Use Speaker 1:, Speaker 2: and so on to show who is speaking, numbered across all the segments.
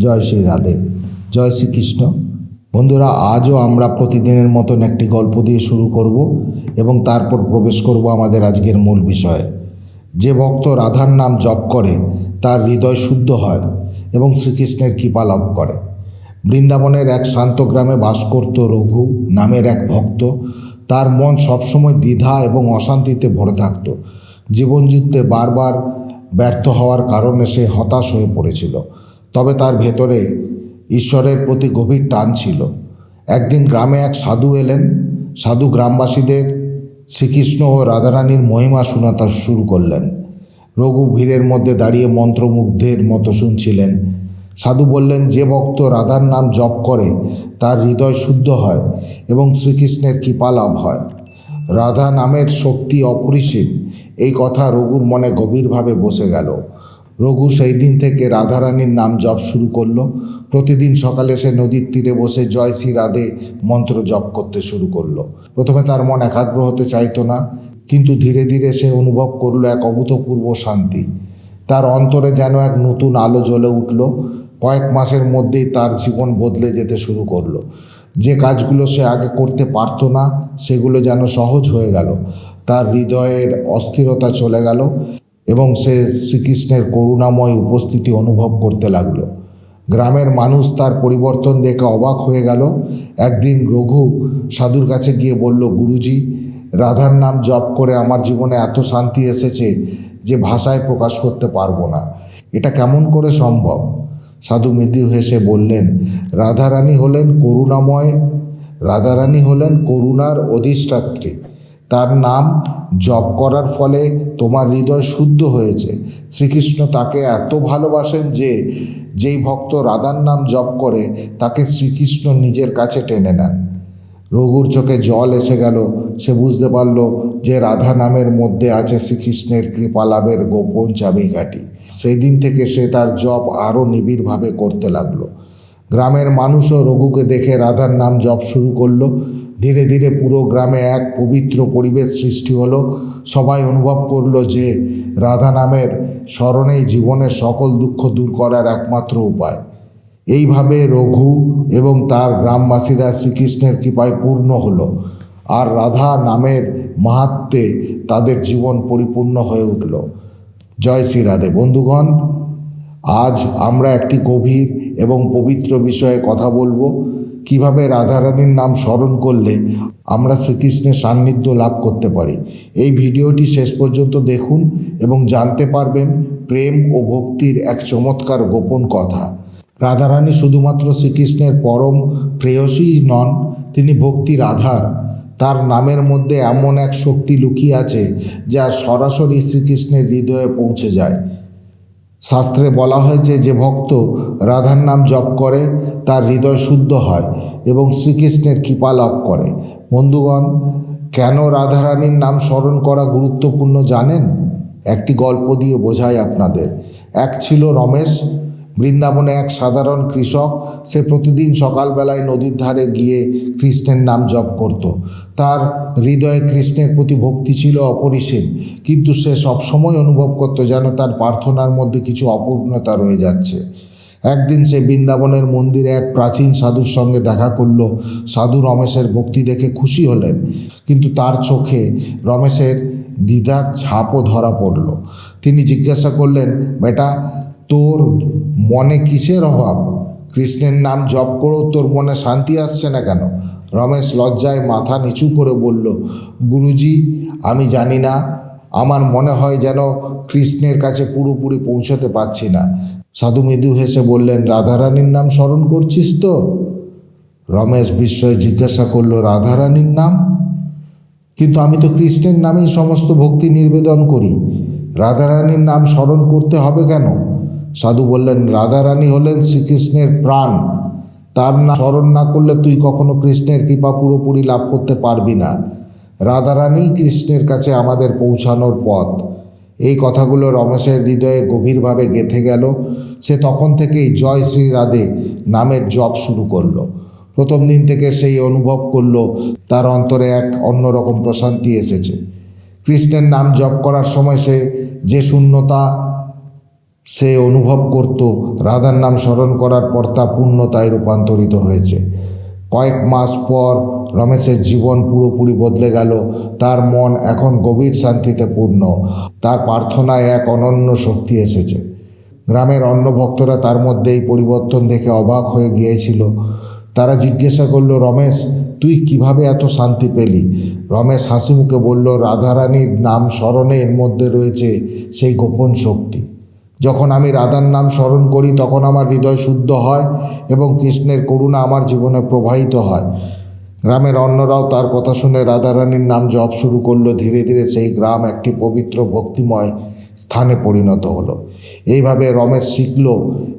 Speaker 1: জয় শ্রী রাধে। জয় শ্রীকৃষ্ণ। বন্ধুরা, আজও আমরা প্রতিদিনের মতন একটি গল্প দিয়ে শুরু করব এবং তারপর প্রবেশ করব আমাদের আজকের মূল বিষয়ে। যে ভক্ত রাধার নাম জপ করে, তার হৃদয় শুদ্ধ হয় এবং শ্রীকৃষ্ণের কৃপা লাভ করে। বৃন্দাবনের এক শান্ত গ্রামে বাস করত রঘু নামের এক ভক্ত। তার মন সবসময় দ্বিধা এবং অশান্তিতে ভরে থাকত। জীবনযুদ্ধে বারবার ব্যর্থ হওয়ার কারণে সে হতাশ হয়ে পড়েছিল। তবে তার ভেতরে ঈশ্বরের প্রতি গভীর টান ছিল। একদিন গ্রামে এক সাধু এলেন। সাধু গ্রামবাসীদের শ্রীকৃষ্ণ ও রাধারানীর মহিমা শোনাতে শুরু করলেন। রঘু ভিড়ের মধ্যে দাঁড়িয়ে মন্ত্রমুগ্ধের মতো শুনছিলেন। সাধু বললেন, যে ভক্ত রাধার নাম জপ করে, তার হৃদয় শুদ্ধ হয় এবং শ্রীকৃষ্ণের কৃপা লাভ হয়। রাধা নামের শক্তি অপরিসীম। এই কথা রঘুর মনে গভীরভাবে বসে গেল। রঘু সেই দিন থেকে রাধারানীর নাম জপ শুরু করল। প্রতিদিন সকালে সে নদীর তীরে বসে জয় শ্রী রাধে মন্ত্র জপ করতে শুরু করল। প্রথমে তার মন একাগ্র হতে চাইতো না, কিন্তু ধীরে ধীরে সে অনুভব করল এক অভূতপূর্ব শান্তি। তার অন্তরে যেন এক নতুন আলো জ্বলে উঠল। কয়েক মাসের মধ্যেই তার জীবন বদলে যেতে শুরু করল। যে কাজগুলো সে আগে করতে পারতো না, সেগুলো যেন সহজ হয়ে গেল। তার হৃদয়ের অস্থিরতা চলে গেল। এবং সে শ্রীকৃষ্ণের করুণাময় উপস্থিতি অনুভব করতে লাগল। গ্রামের মানুষ তার পরিবর্তন দেখে অবাক হয়ে গেল। একদিন রঘু সাধুর কাছে গিয়ে বলল, গুরুজি, রাধার নাম জপ করে আমার জীবনে এত শান্তি এসেছে যে ভাষায় প্রকাশ করতে পারব না। এটা কেমন করে সম্ভব? সাধু মৃদু হেসে বললেন, রাধারানী হলেন করুণাময়, রাধারানী হলেন করুণার অধিষ্ঠাত্রী। তার নাম জপ করার ফলে তোমার হৃদয় শুদ্ধ হয়েছে। শ্রীকৃষ্ণ তাকে এত ভালোবাসেন যে, যেই ভক্ত রাধার নাম জপ করে, তাকে শ্রীকৃষ্ণ নিজের কাছে টেনে নেন। রঘুর চোখে জল এসে গেল। সে বুঝতে পারল যে রাধা নামের মধ্যে আছে শ্রীকৃষ্ণের কৃপালাভের গোপন চাবিকাঠি। সেই দিন থেকে সে তার জপ আরও নিবিড়ভাবে করতে লাগল। গ্রামের মানুষও রঘুকে দেখে রাধার নাম জপ শুরু করল। ধীরে ধীরে পুরো গ্রামে এক পবিত্র পরিবেশ সৃষ্টি হলো। সবাই অনুভব করল যে রাধা নামের স্মরণেই জীবনের সকল দুঃখ দূর করার একমাত্র উপায়। এইভাবে রঘু এবং তার গ্রামবাসীরা শ্রীকৃষ্ণের কৃপায় পূর্ণ হলো আর রাধা নামের মাহাত্মে তাদের জীবন পরিপূর্ণ হয়ে উঠল। জয় শ্রী রাধে। বন্ধুগণ আজ আমরা একটি গভীর এবং পবিত্র বিষয়ে কথা বলব। কীভাবে রাধারানীর নাম স্মরণ করলে আমরা শ্রীকৃষ্ণের সান্নিধ্য লাভ করতে পারি। এই ভিডিওটি শেষ পর্যন্ত দেখুন এবং জানতে পারবেন প্রেম ও ভক্তির এক চমৎকার গোপন কথা। রাধারানী শুধুমাত্র শ্রীকৃষ্ণের পরম প্রেয়সীই নন, তিনি ভক্তির আধার তার নামের মধ্যে এমন এক শক্তি লুকিয়ে আছে যা সরাসরি শ্রীকৃষ্ণের হৃদয়ে পৌঁছে যায়। শাস্ত্রে বলা হয়েছে যে ভক্ত রাধার নাম জপ করে, তার হৃদয় শুদ্ধ হয় এবং শ্রীকৃষ্ণের কৃপা লাভ করে। বন্ধুগণ, কেন রাধারানীর নাম স্মরণ করা গুরুত্বপূর্ণ জানেন? একটি গল্প দিয়ে বোঝায় আপনাদের। এক ছিল রমেশ বৃন্দাবনে এক সাধারণ কৃষক, সে প্রতিদিন সকালবেলায় নদীর ধারে গিয়ে কৃষ্ণের নাম জপ করত। তার হৃদয়ে কৃষ্ণের প্রতি ভক্তি ছিল অপরিসীম, কিন্তু সে সবসময় অনুভব করত যেন তার প্রার্থনার মধ্যে কিছু অপূর্ণতা রয়ে যাচ্ছে। একদিন সে বৃন্দাবনের মন্দিরে এক প্রাচীন সাধুর সঙ্গে দেখা করল। সাধু রমেশের ভক্তি দেখে খুশি হলেন, কিন্তু তার চোখে রমেশের দ্বিধার ছাপও ধরা পড়ল। তিনি জিজ্ঞাসা করলেন, বেটা তোর মনে কিসের অভাব? কৃষ্ণের নাম জপ করেও তোর মনে শান্তি আসছে না কেন? রমেশ লজ্জায় মাথা নিচু করে বলল, গুরুজি, আমি জানি না। আমার মনে হয় যেন কৃষ্ণের কাছে পুরোপুরি পৌঁছতে পারছি না। সাধু মৃদু হেসে বললেন, রাধারানীর নাম স্মরণ করছিস তো? রমেশ বিস্ময়ে জিজ্ঞাসা করল, রাধারানীর নাম? কিন্তু আমি তো কৃষ্ণের নামেই সমস্ত ভক্তি নিবেদন করি। রাধারানীর নাম স্মরণ করতে হবে কেন? সাধু বললেন, রাধারানী হলেন শ্রীকৃষ্ণের প্রাণ। তার না, স্মরণ না করলে তুই কখনো কৃষ্ণের কৃপা পুরোপুরি লাভ করতে পারবি না। রাধারানী কৃষ্ণের কাছে আমাদের পৌঁছানোর পথ। এই কথাগুলো রমেশের হৃদয়ে গভীরভাবে গেঁথে গেল। সে তখন থেকেই জয় শ্রী রাধে নামের জপ শুরু করল। প্রথম দিন থেকে সেই অনুভব করল, তার অন্তরে এক অন্যরকম প্রশান্তি এসেছে। কৃষ্ণের নাম জপ করার সময় সে যে শূন্যতা সে অনুভব করত রাধার নাম স্মরণ করার পর তা পূর্ণতায় রূপান্তরিত হয়েছে। কয়েক মাস পর রমেশের জীবন পুরোপুরি বদলে গেল। তার মন এখন গভীর শান্তিতে পূর্ণ। তার প্রার্থনায় এক অনন্য শক্তি এসেছে। গ্রামের অন্য ভক্তরা তার মধ্যে এই পরিবর্তন দেখে অবাক হয়ে গিয়েছিল। তারা জিজ্ঞাসা করল, রমেশ, তুই কীভাবে এত শান্তি পেলি? রমেশ হাসি মুখে বলল, রাধারানীর নাম স্মরণে এর মধ্যে রয়েছে সেই গোপন শক্তি। যখন আমি রাধার নাম স্মরণ করি, তখন আমার হৃদয় শুদ্ধ হয় এবং কৃষ্ণের করুণা আমার জীবনে প্রবাহিত হয়। গ্রামের অন্যরাও তার কথা শুনে রাধারানীর নাম জপ শুরু করল। ধীরে ধীরে সেই গ্রাম একটি পবিত্র, ভক্তিময় স্থানে পরিণত হলো। এইভাবে রমেশ শিখল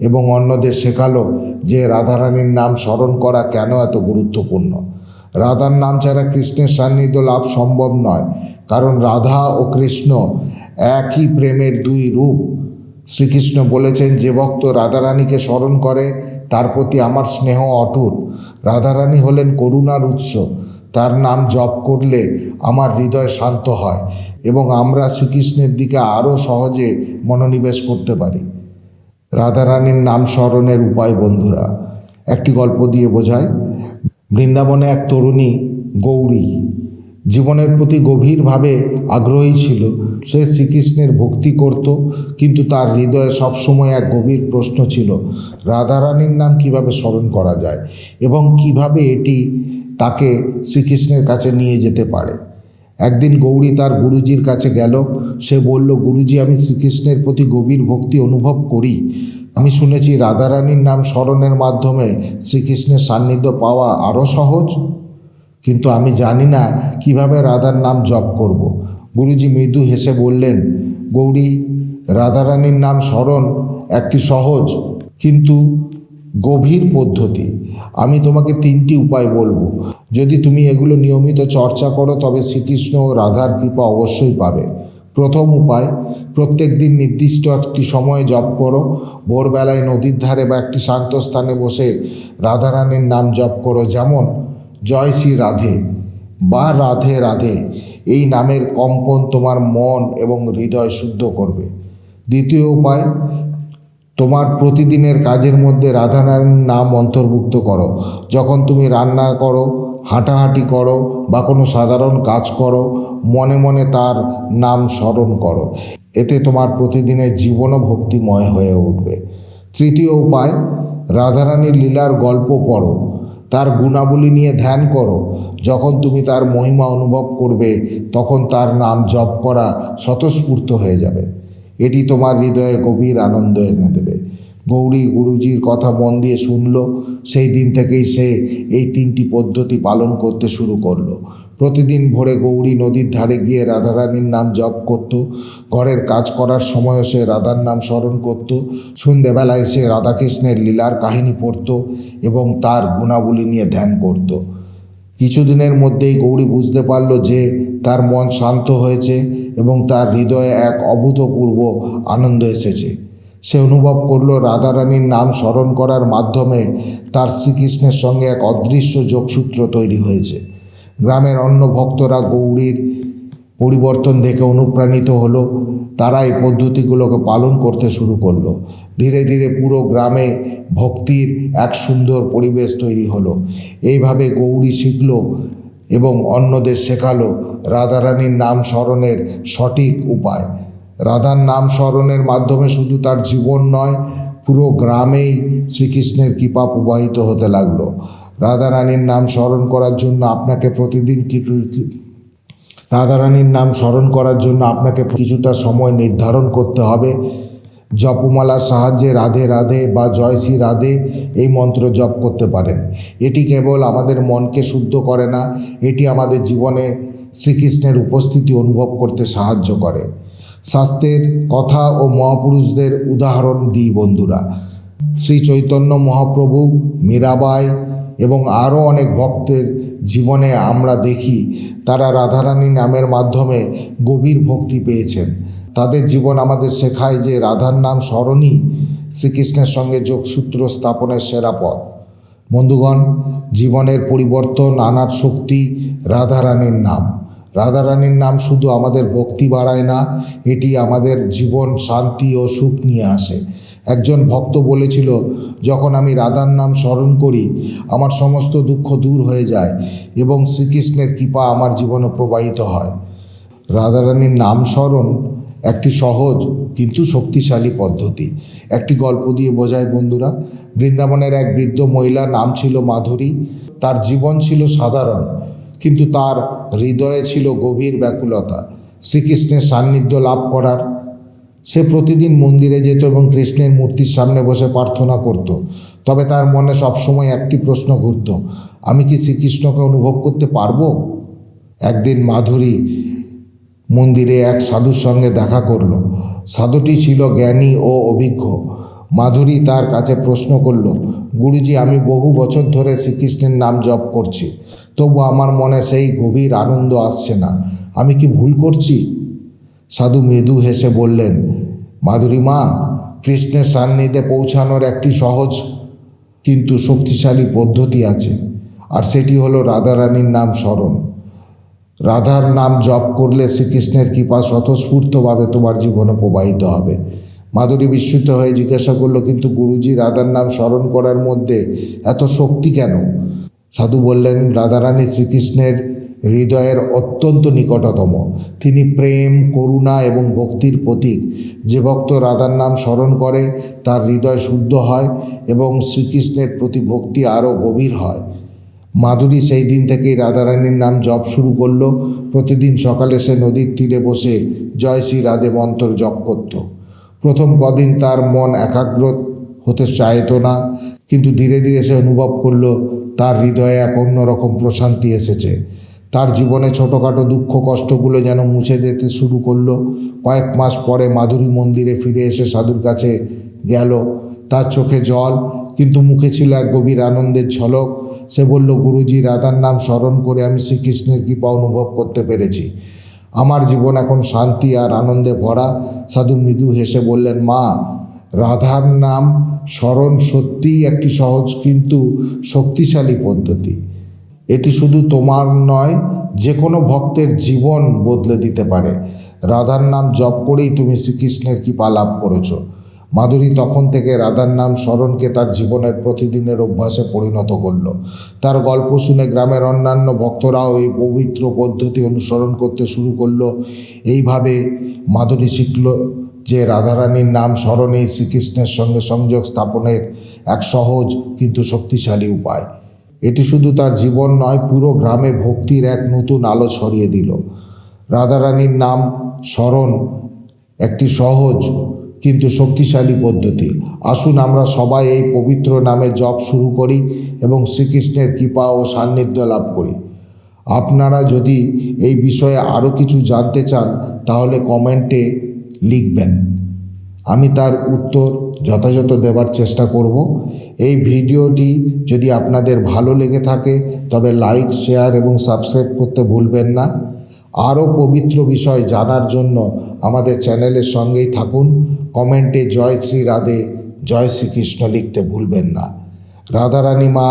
Speaker 1: এবং অন্যদের শেখালো যে রাধারানীর নাম স্মরণ করা কেন এত গুরুত্বপূর্ণ। রাধার নাম ছাড়া কৃষ্ণের সান্নিধ্য লাভ সম্ভব নয়, কারণ রাধা ও কৃষ্ণ একই প্রেমের দুই রূপ। শ্রীকৃষ্ণ বলেছেন, যে ভক্ত রাধারানীকে স্মরণ করে, তার প্রতি আমার স্নেহ অটুট। রাধারানী হলেন করুণার উৎস। তার নাম জপ করলে আমার হৃদয় শান্ত হয় এবং আমরা শ্রীকৃষ্ণের দিকে আরও সহজে মনোনিবেশ করতে পারি। রাধারানীর নাম স্মরণের উপায় বন্ধুরা, একটি গল্প দিয়ে বোঝায়। বৃন্দাবনে এক তরুণী গৌরী জীবনের প্রতি গভীরভাবে আগ্রহী ছিল। সে শ্রীকৃষ্ণের ভক্তি করত, কিন্তু তার হৃদয়ে সবসময় এক গভীর প্রশ্ন ছিল, রাধারানীর নাম কীভাবে স্মরণ করা যায় এবং কীভাবে এটি তাকে শ্রীকৃষ্ণের কাছে নিয়ে যেতে পারে? একদিন গৌরী তার গুরুজির কাছে গেল। সে বলল, গুরুজি, আমি শ্রীকৃষ্ণের প্রতি গভীর ভক্তি অনুভব করি। আমি শুনেছি রাধারানীর নাম স্মরণের মাধ্যমে শ্রীকৃষ্ণের সান্নিধ্য পাওয়া আরও সহজ। কিন্তু আমি জানি না কীভাবে রাধার নাম জপ করব। গুরুজি মৃদু হেসে বললেন, গৌরী, রাধারানীর নাম স্মরণ একটি সহজ কিন্তু গভীর পদ্ধতি। আমি তোমাকে তিনটি উপায় বলব। যদি তুমি এগুলো নিয়মিত চর্চা করো, তবে শ্রীকৃষ্ণ ও রাধার কৃপা অবশ্যই পাবে। প্রথম উপায়, প্রত্যেক দিন নির্দিষ্ট একটি সময়ে জপ করো। ভোরবেলায় নদীর ধারে বা একটি শান্ত স্থানে বসে রাধারানীর নাম জপ করো। যেমন জয় শ্রী রাধে। বা রাধে রাধে, এই নামের কম্পন তোমার মন এবং হৃদয় শুদ্ধ করবে। দ্বিতীয় উপায়, তোমার প্রতিদিনের কাজের মধ্যে রাধানারায়ণ নাম অন্তর্ভুক্ত করো। যখন তুমি রান্না করো, হাঁটাহাঁটি করো বা কোনো সাধারণ কাজ করো, মনে মনে তার নাম স্মরণ করো। এতে তোমার প্রতিদিনের জীবনও ভক্তিময় হয়ে উঠবে। তৃতীয় উপায়, রাধারানীর লীলার গল্প পড়ো। তার গুণাবলী নিয়ে ধ্যান করো। যখন তুমি তার মহিমা অনুভব করবে, তখন তার নাম জপ করা স্বতঃস্ফূর্ত হয়ে যাবে। এটি তোমার হৃদয়ে গভীর আনন্দ এনে দেবে। গৌরী গুরুজির কথা মন দিয়ে শুনল। সেই দিন থেকেই সে এই তিনটি পদ্ধতি পালন করতে শুরু করল। প্রতিদিন ভোরে গৌরী নদীর ধারে গিয়ে রাধারানীর নাম জপ করত। ঘরের কাজ করার সময়ও সে রাধার নাম স্মরণ করত। সন্ধেবেলায় সে রাধাকৃষ্ণের লীলার কাহিনী পড়ত এবং তার গুণাবলী নিয়ে ধ্যান করত। কিছুদিনের মধ্যেই গৌরী বুঝতে পারল যে তার মন শান্ত হয়েছে এবং তার হৃদয়ে এক অভূতপূর্ব আনন্দ এসেছে। সে অনুভব করল রাধারানীর নাম স্মরণ করার মাধ্যমে তার শ্রীকৃষ্ণের সঙ্গে এক অদৃশ্য যোগসূত্র তৈরি হয়েছে। গ্রামের অন্য ভক্তরা গৌরীর পরিবর্তন দেখে অনুপ্রাণিত হলো, তারা এই পদ্ধতিগুলোকে পালন করতে শুরু করল। ধীরে ধীরে পুরো গ্রামে ভক্তির এক সুন্দর পরিবেশ তৈরি হলো। এইভাবে গৌরী শিখল এবং অন্যদের শেখালো রাধারানীর নাম স্মরণের সঠিক উপায়। রাধার নাম স্মরণের মাধ্যমে শুধু তার জীবন নয়, পুরো গ্রামেই শ্রীকৃষ্ণের কৃপা প্রবাহিত হতে লাগল। রাধারানীর নাম স্মরণ করার জন্য আপনাকে প্রতিদিন কিছু রাধারানীর নাম স্মরণ করার জন্য আপনাকে কিছুটা সময় নির্ধারণ করতে হবে। জপমালার সাহায্যে রাধে রাধে বা জয় শ্রী রাধে এই মন্ত্র জপ করতে পারেন। এটি কেবল আমাদের মনকে শুদ্ধ করে না, এটি আমাদের জীবনে শ্রীকৃষ্ণের উপস্থিতি অনুভব করতে সাহায্য করে। শাস্ত্রের কথা ও মহাপুরুষদের উদাহরণ দিই বন্ধুরা। শ্রী চৈতন্য মহাপ্রভু মীরাবাই এবং আরও অনেক ভক্তের জীবনে আমরা দেখি, তারা রাধারানী নামের মাধ্যমে গভীর ভক্তি পেয়েছেন। তাদের জীবন আমাদের শেখায় যে রাধার নাম স্মরণই শ্রীকৃষ্ণের সঙ্গে যোগসূত্র স্থাপনের সেরা পথ। বন্ধুগণ, জীবনের পরিবর্তন আনার শক্তি রাধারানীর নাম। রাধারানীর নাম শুধু আমাদের ভক্তি বাড়ায় না, এটি আমাদের জীবন শান্তি ও সুখ নিয়ে আসে। একজন ভক্ত বলেছিল, যখন আমি রাধার নাম স্মরণ করি, আমার সমস্ত দুঃখ দূর হয়ে যায় এবং শ্রীকৃষ্ণের কৃপা আমার জীবনে প্রবাহিত হয়। রাধারানীর নাম স্মরণ একটি সহজ কিন্তু শক্তিশালী পদ্ধতি। একটি গল্প দিয়ে বোঝায় বন্ধুরা, বৃন্দাবনের এক বৃদ্ধ মহিলার নাম ছিল মাধুরী। তার জীবন ছিল সাধারণ, কিন্তু তার হৃদয়ে ছিল গভীর ব্যাকুলতা। শ্রীকৃষ্ণের সান্নিধ্য লাভ করার সে প্রতিদিন মন্দিরে যেত এবং কৃষ্ণের মূর্তির সামনে বসে প্রার্থনা করত। তবে তার মনে সবসময় একটি প্রশ্ন ঘুরত, আমি কি শ্রীকৃষ্ণকে অনুভব করতে পারব? একদিন মাধুরী মন্দিরে এক সাধুর সঙ্গে দেখা করল। সাধুটি ছিল জ্ঞানী ও অভিজ্ঞ। মাধুরী তার কাছে প্রশ্ন করল, গুরুজি, আমি বহু বছর ধরে শ্রীকৃষ্ণের নাম জপ করছি, তবু আমার মনে সেই গভীর আনন্দ আসছে না। আমি কি ভুল করছি? সাধু মৃদু হেসে বললেন, মাধুরী মা, কৃষ্ণের সান্নিধ্যে পৌঁছানোর একটি সহজ কিন্তু শক্তিশালী পদ্ধতি আছে, আর সেটি হলো রাধারানীর নাম স্মরণ। রাধার নাম জপ করলে শ্রীকৃষ্ণের কৃপা স্বতঃস্ফূর্তভাবে তোমার জীবনে প্রবাহিত হবে। মাধুরী বিস্মিত হয়ে জিজ্ঞাসা করল, কিন্তু গুরুজি, রাধার নাম স্মরণ করার মধ্যে এত শক্তি কেন? সাধু বললেন, রাধারানী শ্রীকৃষ্ণের হৃদয়ের অত্যন্ত নিকটতম। তিনি প্রেম, করুণা এবং ভক্তির প্রতীক। যে ভক্ত রাধার নাম স্মরণ করে, তার হৃদয় শুদ্ধ হয় এবং শ্রীকৃষ্ণের প্রতি ভক্তি আরও গভীর হয়। মাধুরী সেই দিন থেকেই রাধারানীর নাম জপ শুরু করল। প্রতিদিন সকালে সে নদীর তীরে বসে জয় শ্রী রাধে মন্ত্র জপ করত। প্রথম কদিন তার মন একাগ্র হতে চাইত না, কিন্তু ধীরে ধীরে সে অনুভব করল, তার হৃদয়ে এক অন্যরকম প্রশান্তি এসেছে। তার জীবনে ছোটোখাটো দুঃখ কষ্টগুলো যেন মুছে যেতে শুরু করল। কয়েক মাস পরে মাধুরী মন্দিরে ফিরে এসে সাধুর কাছে গেল। তার চোখে জল, কিন্তু মুখে ছিল এক গভীর আনন্দের ঝলক। সে বলল, গুরুজি, রাধার নাম স্মরণ করে আমি শ্রীকৃষ্ণের কৃপা অনুভব করতে পেরেছি। আমার জীবন এখন শান্তি আর আনন্দে ভরা। সাধু মৃদু হেসে বললেন, মা, রাধার নাম স্মরণ সত্যিই একটি সহজ কিন্তু শক্তিশালী পদ্ধতি। এটি শুধু তোমার নয় যে কোনো ভক্তের জীবন বদলে দিতে পারে। রাধার নাম জপ করেই তুমি শ্রীকৃষ্ণের কৃপা লাভ করেছ। মাধুরী তখন থেকে রাধার নাম স্মরণকে তার জীবনের প্রতিদিনের অভ্যাসে পরিণত করল। তার গল্প শুনে গ্রামের অন্যান্য ভক্তরাও এই পবিত্র পদ্ধতি অনুসরণ করতে শুরু করল। এইভাবে মাধুরী শিখল যে রাধারানীর নাম স্মরণেই শ্রীকৃষ্ণের সঙ্গে সংযোগ স্থাপনের এক সহজ কিন্তু শক্তিশালী উপায়। এটি শুধু তার জীবন নয়, পুরো গ্রামে ভক্তির এক নতুন আলো ছড়িয়ে দিল। রাধারানীর নাম স্মরণ একটি সহজ কিন্তু শক্তিশালী পদ্ধতি। আসুন আমরা সবাই এই পবিত্র নামে জপ শুরু করি এবং শ্রীকৃষ্ণের কৃপা ও সান্নিধ্য লাভ করি। আপনারা যদি এই বিষয়ে আরও কিছু জানতে চান, তাহলে কমেন্টে লিখবেন। আমি তার উত্তর যথাযথ দেওয়ার চেষ্টা করব। এই ভিডিওটি যদি আপনাদের ভালো লেগে থাকে, তবে লাইক, শেয়ার এবং সাবস্ক্রাইব করতে ভুলবেন না। আরও পবিত্র বিষয় জানার জন্য আমাদের চ্যানেলের সঙ্গেই থাকুন। কমেন্টে জয় শ্রী রাধে, জয় শ্রীকৃষ্ণ লিখতে ভুলবেন না। রাধারানী মা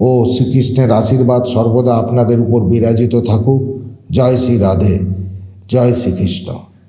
Speaker 1: ও শ্রীকৃষ্ণের আশীর্বাদ সর্বদা আপনাদের উপর বিরাজিত থাকুক। জয় শ্রী রাধে, জয় শ্রীকৃষ্ণ।